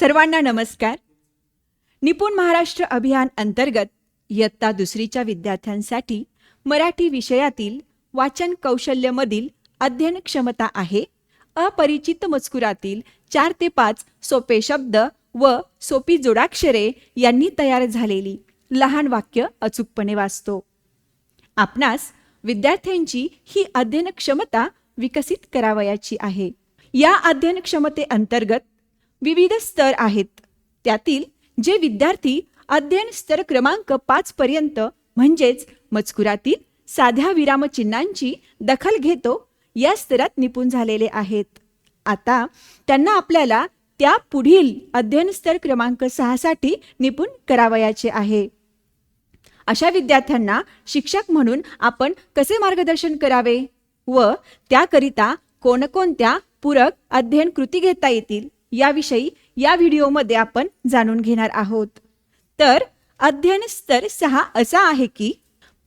सर्वांना नमस्कार. निपुण महाराष्ट्र अभियान अंतर्गत इयत्ता दुसरीच्या विद्यार्थ्यांसाठी मराठी विषयातील वाचन कौशल्यमधील अध्ययन क्षमता आहे. अपरिचित मजकुरातील चार ते पाच सोपे शब्द व सोपी जोडाक्षरे यांनी तयार झालेली लहान वाक्य अचूकपणे वाचतो. आपणास विद्यार्थ्यांची ही अध्ययन क्षमता विकसित करावयाची आहे. या अध्ययन क्षमतेअंतर्गत विविध स्तर आहेत. त्यातील जे विद्यार्थी अध्ययन स्तर क्रमांक पाच पर्यंत म्हणजेच मजकुरातील साध्या विरामचिन्हांची दखल घेतो या स्तरात निपुण झालेले आहेत. आता त्यांना आपल्याला त्या पुढील अध्ययन स्तर क्रमांक सहासाठी निपुण करावयाचे आहे. अशा विद्यार्थ्यांना शिक्षक म्हणून आपण कसे मार्गदर्शन करावे? व त्याकरिता कोणकोणत्या पूरक अध्ययन कृती घेता येतील? याविषयी या व्हिडिओमध्ये आपण जाणून घेणार आहोत. तर अध्ययन स्तर सहा असा आहे की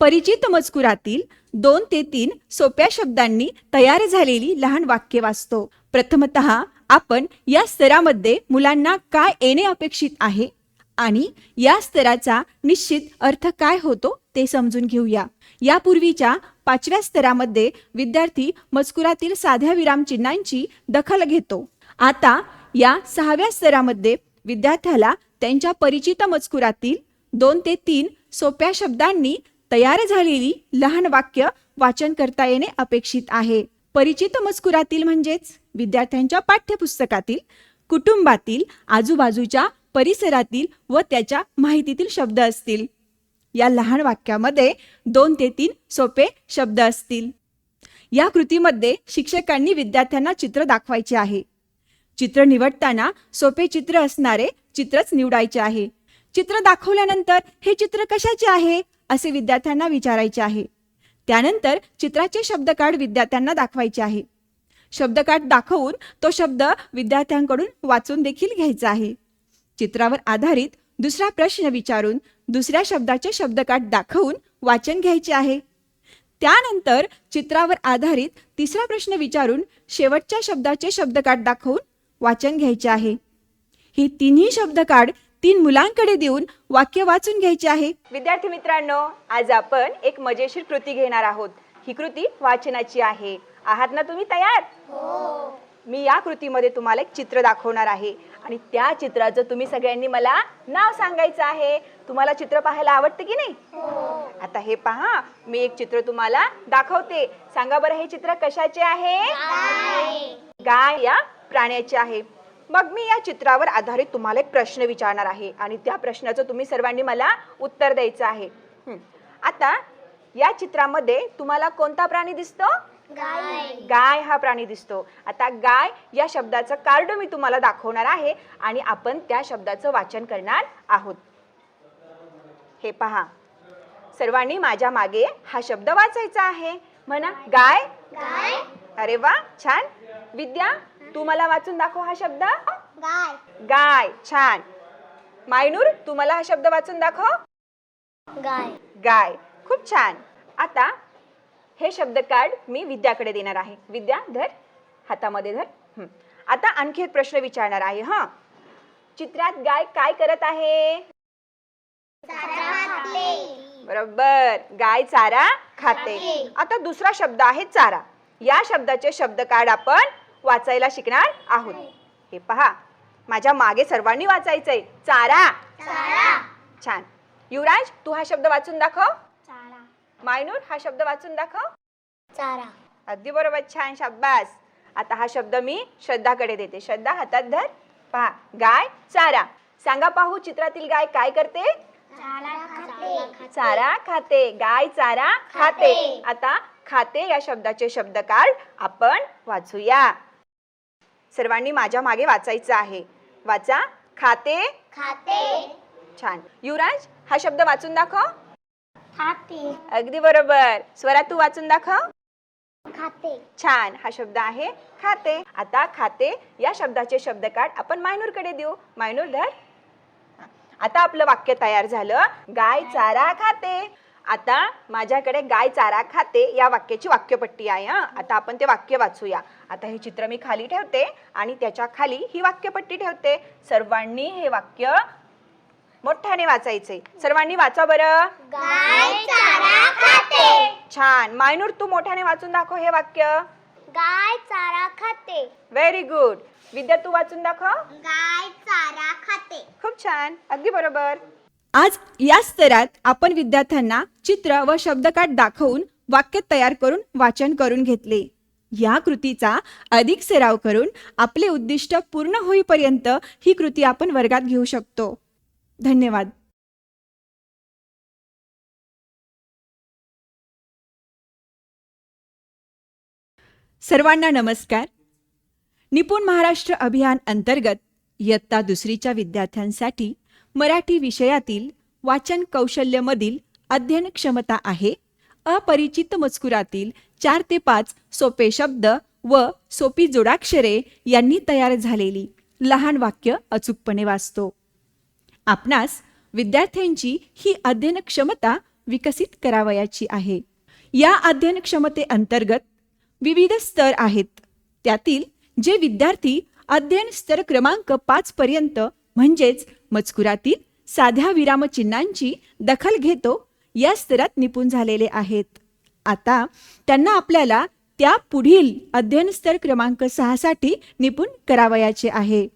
परिचित मजकुरातील दोन ते तीन सोप्या शब्दांनी तयार झालेली लहान वाक्य वाचतो. प्रथमत आपण या स्तरामध्ये मुलांना काय येणे अपेक्षित आहे आणि या स्तराचा निश्चित अर्थ काय होतो ते समजून घेऊया. यापूर्वीच्या पाचव्या स्तरामध्ये विद्यार्थी मजकुरातील साध्या विरामचिन्हांची दखल घेतो. आता या सहाव्या स्तरामध्ये विद्यार्थ्याला त्यांच्या परिचित मजकुरातील दोन ते तीन सोप्या शब्दांनी तयार झालेली लहान वाक्य वाचन करता येणे अपेक्षित आहे. परिचित मजकुरातील म्हणजेच विद्यार्थ्यांच्या पाठ्यपुस्तकातील कुटुंबातील आजूबाजूच्या परिसरातील व त्याच्या माहितीतील शब्द असतील. या लहान वाक्यामध्ये दोन ते तीन सोपे शब्द असतील. या कृतीमध्ये शिक्षकांनी विद्यार्थ्यांना चित्र दाखवायचे आहे. चित्र निवडताना सोपे चित्र असणारे चित्रच निवडायचे आहे. चित्र दाखवल्यानंतर हे चित्र कशाचे आहे? असे विद्यार्थ्यांना विचारायचे आहे. त्यानंतर चित्राचे शब्दकार्ड विद्यार्थ्यांना दाखवायचे आहे. शब्दकार्ड दाखवून तो शब्द विद्यार्थ्यांकडून वाचून देखील घ्यायचा आहे. चित्रावर आधारित दुसरा प्रश्न विचारून दुसऱ्या शब्दाचे शब्दकाठ दाखवून वाचन घ्यायचे आहे. त्यानंतर चित्रावर आधारित तिसरा प्रश्न विचारून शेवटच्या शब्दाचे शब्दकाठ दाखवून वाचन घ्यायचे आहे. हे तिन्ही शब्दकार्ड तीन मुलांकडे देऊन वाक्य वाचून घ्यायचे आहे. विद्यार्थी मित्रांनो आज आपण एक मजेशीर कृती घेणार आहोत. ही कृती वाचनाची आहे. आहात ना तुम्ही तयार? मी या कृतीमध्ये तुम्हाला एक चित्र दाखवणार आहे. आणि त्या चित्राचं तुम्ही सगळ्यांनी मला नाव सांगायचं आहे. तुम्हाला चित्र पाहायला आवडतं की नाही? आता हे पहा मी एक चित्र तुम्हाला दाखवते. सांगा बरं हे चित्र कशाचे आहे? गाय या प्राण्याचे आहे. मग मी या चित्रावर आधारित तुम्हाला एक प्रश्न विचारणार आहे. आणि त्या प्रश्नाचं तुम्ही सर्वांनी मला उत्तर द्यायचं आहे. आता या चित्रामध्ये तुम्हाला कोणता प्राणी दिसतो? गाय. हा प्राणी दिसतो. आता गाय या शब्दाचं कार्ड मी तुम्हाला दाखवणार आहे आणि आपण त्या शब्दाचं वाचन करणार आहोत. हे पहा. सर्वांनी माझ्या मागे हा शब्द वाचायचा आहे. म्हणा गाय. अरे वा छान. विद्या तू मला वाचून दाखव हा शब्द. गाय. गाय. छान. मायनूर तू मला हा शब्द वाचून दाखव. गाय. गाय. खूप छान. आता हे शब्द कार्ड मी विद्याकडे देणार आहे. विद्या धर. हातामध्ये धर. आता आणखी एक प्रश्न विचारणार आहे हा. चित्रात गाय काय करत आहे? बरोबर. गाय चारा खाते. आता दुसरा शब्द आहे चारा. या शब्दाचे शब्द कार्ड आपण. वाचायला शिकणार आहोत. हे पहा माझ्या मागे सर्वांनी वाचायचंय. चारा. छान. युवराज तू हा शब्द वाचून दाखव. मायनूर हा शब्द वाचून दाखव. चारा. अगदी बरोबर छान शाब्बास. आता हा शब्द मी श्रद्धाकडे देते. श्रद्धा हातात धर. पहा गाय चारा. सांगा पाहू चित्रातील गाय काय करते? चारा खाते. गाय चारा खाते. आता खाते या शब्दाचे शब्द आपण वाचूया. सर्वांनी माझ्या मागे वाचायचं आहे. वाचा. खाते. खाते. छान. युवराज हा शब्द वाचून दाखव. खाते. अगदी बरोबर. स्वरा तू वाचून दाखव. खाते. छान. हा शब्द आहे खाते. आता खाते या शब्दाचे शब्द कार्ड आपण मायनूरकडे देऊ. मायनूर धर आता आपलं वाक्य तयार झालं. गाय चारा खाते. आता माझ्याकडे गाय चारा खाते या वाक्याची वाक्यपट्टी आहे हा. आता आपण ते वाक्य वाचूया. आता हे चित्र मी खाली ठेवते आणि त्याच्याखाली ही वाक्यपट्टी ठेवते. सर्वांनी हे वाक्य मोठ्याने वाचायचे. सर्वांनी वाचा बरं. गाय चारा खाते. छान. मायनूर तू मोठ्याने वाचून दाखव हे वाक्य. गाय चारा खाते. व्हेरी गुड विद्या तू वाचून दाखव. गाय चारा खाते. खूप छान. अगदी बरोबर. आज या स्तरात आपण विद्यार्थ्यांना चित्र व शब्दकाठ दाखवून वाक्य तयार करून वाचन करून घेतले. या कृतीचा अधिक सराव करून आपले उद्दिष्ट पूर्ण होईपर्यंत ही कृती आपण वर्गात घेऊ शकतो. धन्यवाद. सर्वांना नमस्कार. निपुण महाराष्ट्र अभियान अंतर्गत इयत्ता दुसरीच्या विद्यार्थ्यांसाठी मराठी विषयातील वाचन कौशल्यमधील अध्ययन क्षमता आहे. अपरिचित मजकुरातील चार ते पाच सोपे शब्द व सोपी जोडाक्षरे यांनी तयार झालेली लहान वाक्य अचूकपणे वाचतो. आपणास विद्यार्थ्यांची ही अध्ययन क्षमता विकसित करावयाची आहे. या अध्ययन क्षमतेअंतर्गत विविध स्तर आहेत. त्यातील जे विद्यार्थी अध्ययन स्तर क्रमांक पाच पर्यंत म्हणजेच मजकुरातील साध्या विरामचिन्हांची दखल घेतो या स्तरात निपुण झालेले आहेत. आता त्यांना आपल्याला त्या पुढील अध्ययन स्तर क्रमांक सहासाठी निपुण करावयाचे आहे.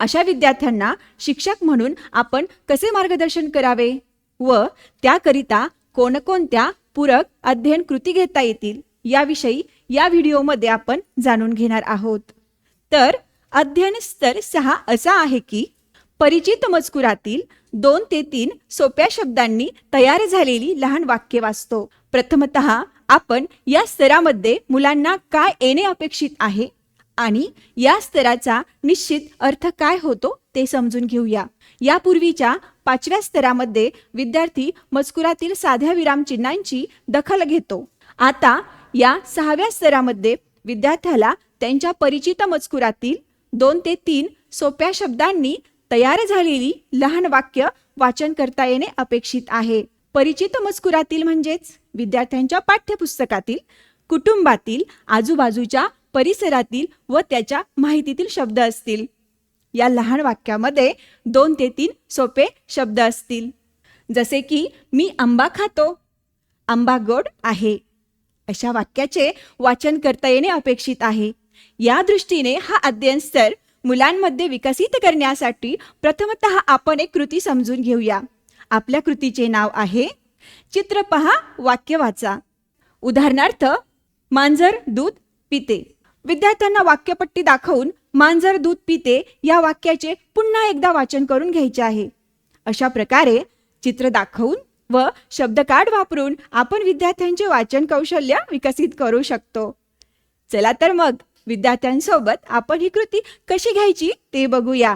अशा विद्यार्थ्यांना शिक्षक म्हणून आपण कसे मार्गदर्शन करावे व त्याकरिता कोणकोणत्या पूरक अध्ययन कृती घेता येतील याविषयी या व्हिडिओमध्ये आपण जाणून घेणार आहोत. तर अध्ययन स्तर सहा असा आहे की परिचित मजकुरातील दोन ते तीन सोप्या शब्दांनी तयार झालेली लहान वाक्य वाचतो. प्रथमत आपण या स्तरामध्ये मुलांना काय येणे अपेक्षित आहे आणि या स्तराचा निश्चित अर्थ काय होतो ते समजून घेऊया. यापूर्वीच्या पाचव्या स्तरामध्ये विद्यार्थी मजकुरातील साध्या विरामचिन्हांची दखल घेतो. आता या सहाव्या स्तरामध्ये विद्यार्थ्याला त्यांच्या परिचित मजकुरातील दोन ते तीन सोप्या शब्दांनी तयार झालेली लहान वाक्य वाचन करता येणे अपेक्षित आहे. परिचित मजकुरातील म्हणजेच विद्यार्थ्यांच्या पाठ्यपुस्तकातील कुटुंबातील आजूबाजूच्या परिसरातील व त्याच्या माहितीतील शब्द असतील. या लहान वाक्यामध्ये दोन ते तीन सोपे शब्द असतील. जसे की मी आंबा खातो. आंबा गोड आहे. अशा वाक्याचे वाचन करता येणे अपेक्षित आहे. या दृष्टीने हा अध्ययन स्तर मुलांमध्ये विकसित करण्यासाठी प्रथमत आपण एक कृती समजून घेऊया. आपल्या कृतीचे नाव आहे चित्र पहा वाक्य वाचा. उदाहरणार्थ मांजर दूध पिते. विद्यार्थ्यांना वाक्यपट्टी दाखवून मांजर दूध पिते या वाक्याचे पुन्हा एकदा वाचन करून घ्यायचे आहे. अशा प्रकारे चित्र दाखवून व शब्दकार्ड वापरून आपण विद्यार्थ्यांचे वाचन कौशल्य विकसित करू शकतो. चला तर मग. विद्यार्थ्यांसोबत आपण ही कृती कशी घ्यायची ते बघूया.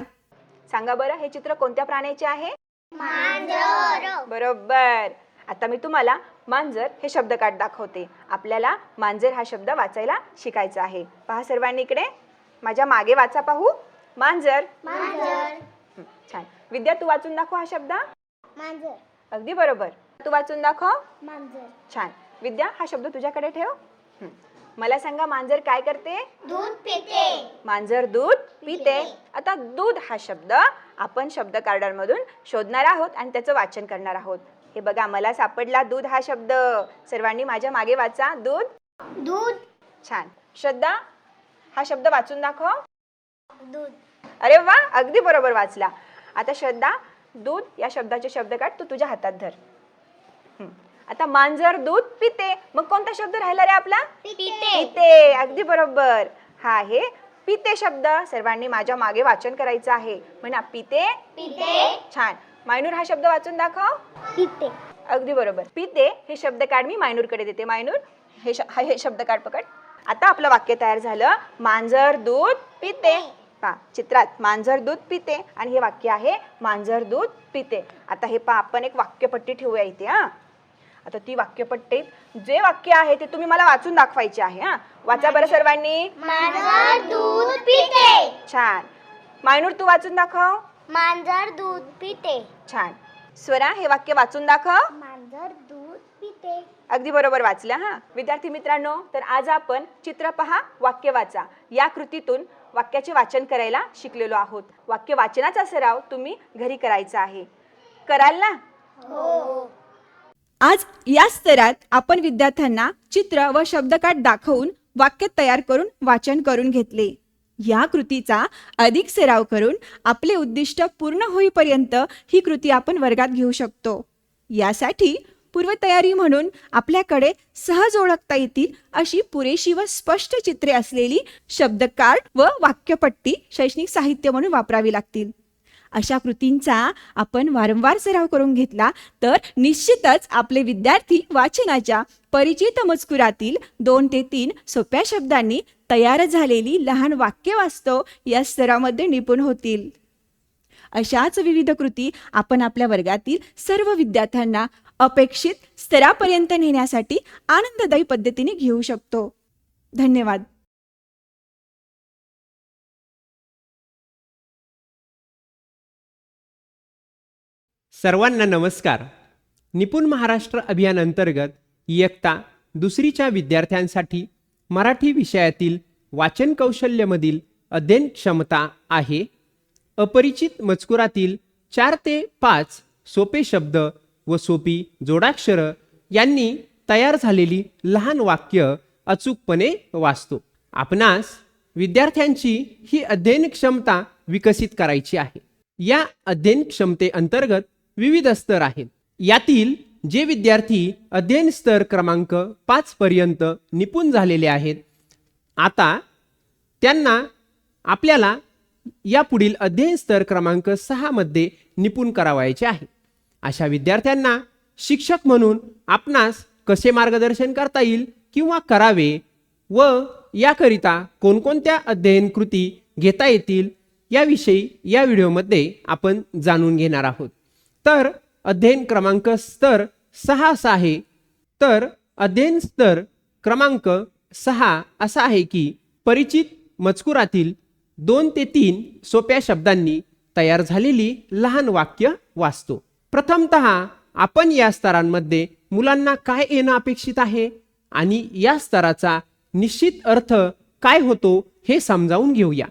सांगा बरं हे चित्र कोणत्या प्राण्याचे आहे? मांजर. बरोबर. आता मी तुम्हाला मांजर हे शब्दकाठ दाखवते. आपल्याला मांजर हा शब्द वाचायला शिकायचा आहे. पहा सर्वांनी इकडे. माझ्या मागे वाचा पाहू. मांजर. मांजर. हं, छान. विद्या तू वाचून दाखव हा शब्द. मांजर. अगदी बरोबर. तू वाचून दाखव. मांजर. छान. विद्या हा शब्द तुझ्याकडे ठेव. हं. मला सांगा मांजर काय करते? दूध पिते. मांजर दूध पिते. आता दूध हा शब्द आपण शब्द कार्डांमधून शोधणार आहोत आणि त्याचं वाचन करणार आहोत. हे बघा मला सापडला दूध हा शब्द. सर्वांनी माझ्या मागे वाचा. दूध. दूध. छान. श्रद्धा हा शब्द वाचून दाखव. दूध. अरे वा अगदी बरोबर वाचला. आता श्रद्धा दूध या शब्दाचे शब्द काढ तू तुझ्या हातात धर. आता मांजर दूध पिते. मग कोणता शब्द राहिला रे आपला? पिते. पिते. अगदी बरोबर. हा आहे पिते शब्द सर्वांनी माझ्या मागे वाचन करायचं आहे. म्हणा पिते. पिते. छान. मायनूर हा शब्द वाचून दाखव. पिते. अगदी बरोबर. पिते हे शब्द काढ मी मायनूरकडे देते. मायनूर हे हा- हे शब्द काढ पकड. आता आपलं वाक्य तयार झालं. मांजर दूध पिते. पा चित्रात मांजर दूध पिते आणि हे वाक्य आहे मांजर दूध पिते. आता हे पा आपण एक वाक्यपट्टी ठेवूया इथे हा. आता ती वाक्यपट्टीत जे वाक्य आहे ते तुम्ही मला वाचून दाखवायचे आहे हा. वाचा बरं सर्वांनी. मांजर दूध पिते. छान. मायनूर तू वाचून दाखव. मांजर दूध पिते. छान. स्वरा हे वाक्य वाचून दाखव. मांजर दूध पिते. अगदी बरोबर वाचलं हां. विद्यार्थी मित्रांनो तर आज आपण चित्र पहा वाक्य वाचा. या कृतीतून वाक्याचे वाचन करायला शिकलेलो आहोत. वाक्य वाचनाचा सराव तुम्ही घरी करायचा आहे. कराल ना? आज या स्तरात आपण विद्यार्थ्यांना चित्र व शब्दकाठ दाखवून वाक्य तयार करून वाचन करून घेतले. या कृतीचा अधिक सराव करून आपले उद्दिष्ट पूर्ण होईपर्यंत ही कृती आपण वर्गात घेऊ शकतो. यासाठी पूर्वतयारी म्हणून आपल्याकडे सहज ओळखता येतील अशी पुरेशी व स्पष्ट चित्रे असलेली शब्दकार्ड व वाक्यपट्टी शैक्षणिक साहित्य म्हणून वापरावी लागतील. अशा कृतींचा आपण वारंवार सराव करून घेतला तर निश्चितच आपले विद्यार्थी वाचनाच्या परिचित मजकुरातील दोन ते तीन सोप्या शब्दांनी तयार झालेली लहान वाक्य वास्तव या स्तरामध्ये निपुण होतील. अशाच विविध कृती आपण आपल्या वर्गातील सर्व विद्यार्थ्यांना अपेक्षित स्तरापर्यंत नेण्यासाठी आनंददायी पद्धतीने घेऊ शकतो. धन्यवाद. सर्वांना नमस्कार. निपुण महाराष्ट्र अभियानांतर्गत इयत्ता दुसरीच्या विद्यार्थ्यांसाठी मराठी विषयातील वाचन कौशल्यमधील अध्ययन क्षमता आहे. अपरिचित मजकुरातील चार ते पाच सोपे शब्द व सोपी जोडाक्षरं यांनी तयार झालेली लहान वाक्य अचूकपणे वाचतो. आपणास विद्यार्थ्यांची ही अध्ययन क्षमता विकसित करायची आहे. या अध्ययन क्षमतेअंतर्गत विविध स्तर आहेत. यातील जे विद्यार्थी अध्ययन स्तर क्रमांक पाच पर्यंत निपुण झालेले आहेत. आता त्यांना आपल्याला या पुढील अध्ययन स्तर क्रमांक सहामध्ये निपुण करावायचे आहे. अशा विद्यार्थ्यांना शिक्षक म्हणून आपणास कसे मार्गदर्शन करता येईल किंवा करावे व याकरिता कोणकोणत्या अध्ययन कृती घेता येतील याविषयी या व्हिडिओमध्ये आपण जाणून घेणार आहोत. तर अध्ययन क्रमांक स्तर सहा असा आहे. तर अध्ययन स्तर क्रमांक सहा असा आहे की परिचित मजकुरातील दोन ते तीन सोप्या शब्दांनी तयार झालेली लहान वाक्य वाचतो. प्रथमत आपण या स्तरांमध्ये मुलांना काय येणं अपेक्षित आहे आणि या स्तराचा निश्चित अर्थ काय होतो हे समजावून घेऊया.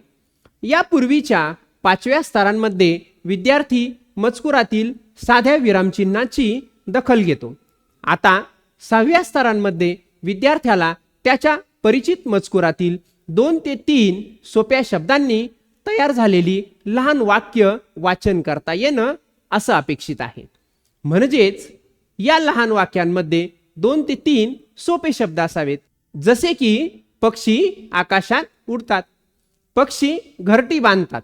यापूर्वीच्या पाचव्या स्तरांमध्ये विद्यार्थी मजकुरातील साध्या विरामचिन्हाची दखल घेतो. आता सहाव्या स्तरांमध्ये विद्यार्थ्याला त्याच्या परिचित मजकुरातील दोन ते तीन सोप्या शब्दांनी तयार झालेली लहान वाक्य वाचन करता येणं असं अपेक्षित आहे. म्हणजेच या लहान वाक्यांमध्ये दोन ते तीन सोपे शब्द असावेत. जसे की पक्षी आकाशात उडतात पक्षी घरटी बांधतात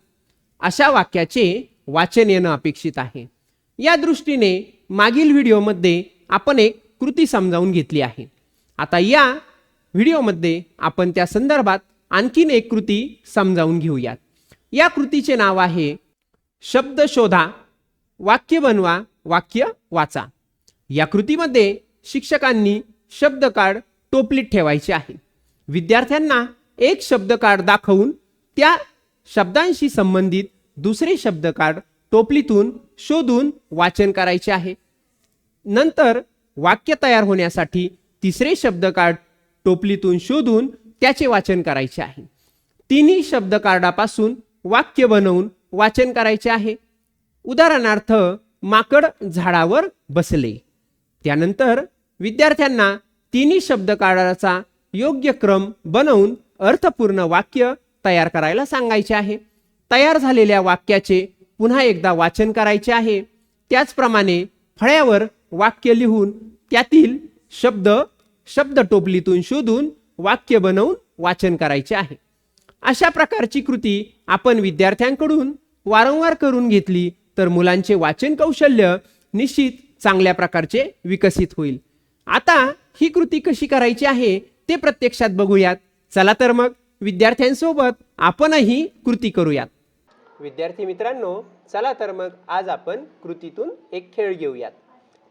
अशा वाक्याचे वाचन येणं अपेक्षित आहे. या दृष्टीने मागील व्हिडिओमध्ये आपण एक कृती समजावून घेतली आहे. आता या व्हिडिओमध्ये आपण त्या संदर्भात आणखीन एक कृती समजावून घेऊयात. या कृतीचे नाव आहे शब्द शोधा वाक्य बनवा वाक्य वाचा. या कृतीमध्ये शिक्षकांनी शब्द कार्ड टोपलीत ठेवायचे आहे. विद्यार्थ्यांना एक शब्द कार्ड दाखवून त्या शब्दांशी संबंधित दुसरे शब्द कार्ड टोपलीतून शोधून वाचन करायचे आहे. नंतर वाक्य तयार होण्यासाठी तिसरे शब्द कार्ड टोपलीतून शोधून त्याचे वाचन करायचे आहे. तिन्ही शब्द कार्डापासून वाक्य बनवून वाचन करायचे आहे. उदाहरणार्थ माकड झाडावर बसले. त्यानंतर विद्यार्थ्यांना तिन्ही शब्द कार्डाचा योग्य क्रम बनवून अर्थपूर्ण वाक्य तयार करायला सांगायचे आहे. तयार झालेल्या वाक्याचे पुन्हा एकदा वाचन करायचे आहे. त्याचप्रमाणे फळ्यावर वाक्य लिहून त्यातील शब्द शब्द टोपलीतून शोधून वाक्य बनवून वाचन करायचे आहे. अशा प्रकारची कृती आपण विद्यार्थ्यांकडून वारंवार करून घेतली तर मुलांचे वाचन कौशल्य निश्चित चांगल्या प्रकारचे विकसित होईल. आता ही कृती कशी करायची आहे ते प्रत्यक्षात बघूयात. चला तर मग विद्यार्थ्यांसोबत आपणही कृती करूयात. विद्यार्थी मित्रांनो चला तर मग आज आपण कृतीतून एक खेळ घेऊयात.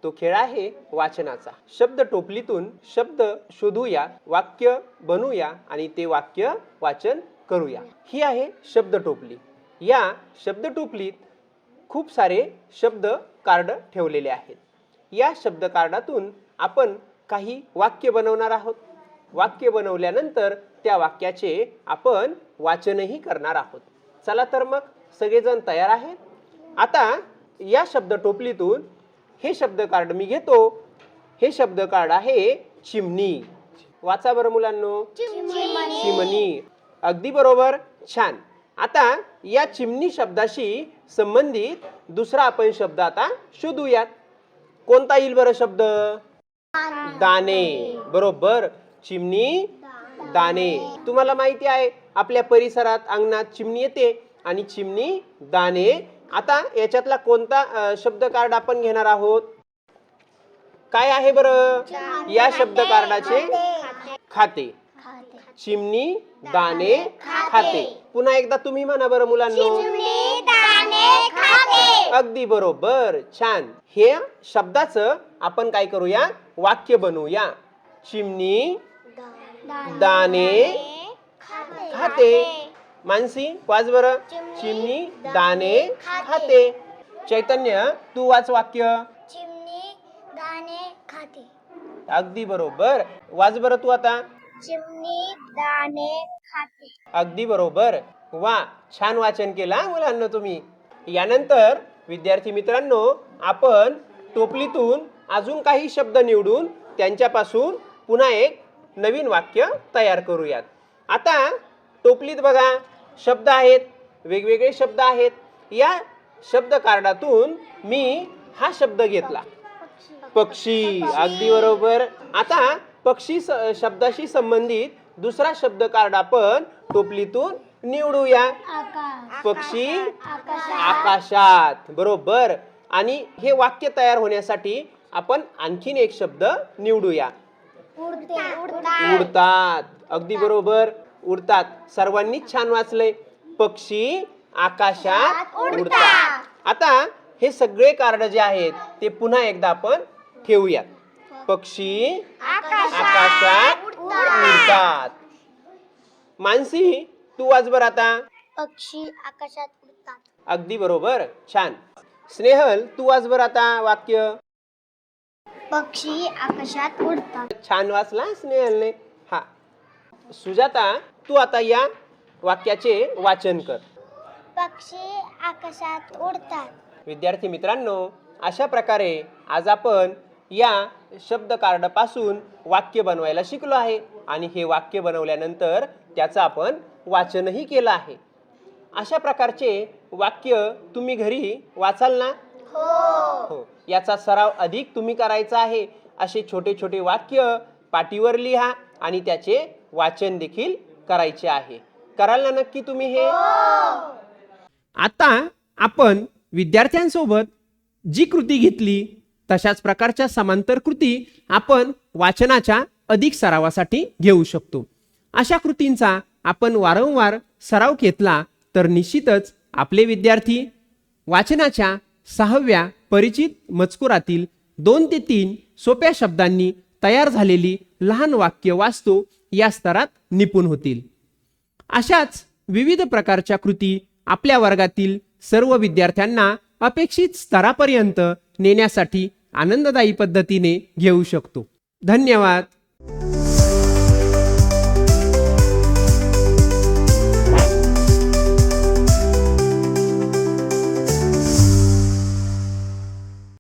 तो खेळ आहे वाचनाचा. शब्द टोपलीतून शब्द शोधूया वाक्य बनूया आणि ते वाक्य वाचन करूया. ही आहे शब्द टोपली. या शब्द टोपलीत खूप सारे शब्द कार्ड ठेवलेले आहेत. या शब्द कार्डातून आपण काही वाक्य बनवणार आहोत. वाक्य बनवल्यानंतर त्या वाक्याचे आपण वाचनही करणार आहोत. चला तर मग सगळेजण तयार आहेत. आता या शब्द टोपलीतून हे शब्द कार्ड मी घेतो. हे शब्द कार्ड आहे चिमणी. वाचा बरं मुलांनो. चिमणी. अगदी बरोबर. छान. आता या चिमणी शब्दाशी संबंधित दुसरा आपण शब्द आता शोधूयात. कोणता येईल बरं शब्द? दाणे. बरोबर. चिमणी दाणे. तुम्हाला माहिती आहे आपल्या परिसरात अंगणात चिमणी येते. आणि चिमणी दाणे. आता याच्यातला कोणता शब्द कार्ड आपण घेणार आहोत? काय आहे बरं? या शब्द कार्डाचे खाते. चिमणी दाणे खाते. पुन्हा एकदा तुम्ही म्हणा बरं मुलांनो. अगदी बरोबर. छान. हे शब्दाचं आपण काय करूया? वाक्य बनवूया. चिमणी दाणे खाते. मानसी वाच बरं. चिमणी दाणे खाते. चैतन्य तू वाच वाक्य. चिमणी दाणे खाते. अगदी बरोबर. वाच बरं तू आता. चिमणी दाणे खाते. अगदी बरोबर. वा छान वाचन केला मुलांना तुम्ही. यानंतर विद्यार्थी मित्रांनो आपण टोपलीतून अजून काही शब्द निवडून त्यांच्यापासून पुन्हा एक नवीन वाक्य तयार करूयात. आता टोपलीत बघा शब्द आहेत वेगवेगळे शब्द आहेत. या शब्द कार्डातून मी हा शब्द घेतला. पक्षी अगदी बरोबर. आता पक्षी शब्दाशी संबंधित दुसरा शब्द कार्ड आपण टोपलीतून निवडूया. आकाश. पक्षी आकाशात. बरोबर. आणि हे वाक्य तयार होण्यासाठी आपण आणखीन एक शब्द निवडूया. उडते. उडतात. उडतात. अगदी बरोबर. उडतात. सर्वांनीच छान वाचलंय. पक्षी आकाशात उडतात. आता हे सगळे कार्ड जे आहेत ते पुन्हा एकदा आपण ठेवूयात. पक्षी आकाशात उडतात. मानसी तू वाच बर आता. पक्षी आकाशात उडतात. अगदी बरोबर. छान. स्नेहल तू वाच बर आता वाक्य. पक्षी आकाशात उडतात. छान वाचला स्नेहलने. सुजाता तू आता या वाक्याचे वाचन कर. पक्षी आकाशात उडतात. विद्यार्थी मित्रांनो अशा प्रकारे आज आपण या शब्द कार्डपासून वाक्य बनवायला शिकलो आहे आणि हे वाक्य बनवल्यानंतर त्याचं आपण वाचनही केलं आहे. अशा प्रकारचे वाक्य तुम्ही घरी वाचाल ना? हो. याचा सराव अधिक तुम्ही करायचा आहे. असे छोटे छोटे वाक्य पाटीवर लिहा आणि त्याचे वाचन देखील करायचे आहे. कराल ना नक्की तुम्ही हे? आता आपण विद्यार्थ्यांसोबत जी कृती घेतली तशाच प्रकारच्या समांतर कृती आपण वाचनाच्या अधिक सरावासाठी घेऊ शकतो. अशा कृतींचा आपण वारंवार सराव घेतला तर निश्चितच आपले विद्यार्थी वाचनाच्या सहाव्या परिचित मजकुरातील दोन ते तीन सोप्या शब्दांनी तयार झालेली लहान वाक्य वाचतो या स्तरात निपुण होतील. अशाच विविध प्रकारच्या कृती आपल्या वर्गातील सर्व विद्यार्थ्यांना अपेक्षित स्तरापर्यंत नेण्यासाठी आनंददायी पद्धतीने घेऊ शकतो. धन्यवाद.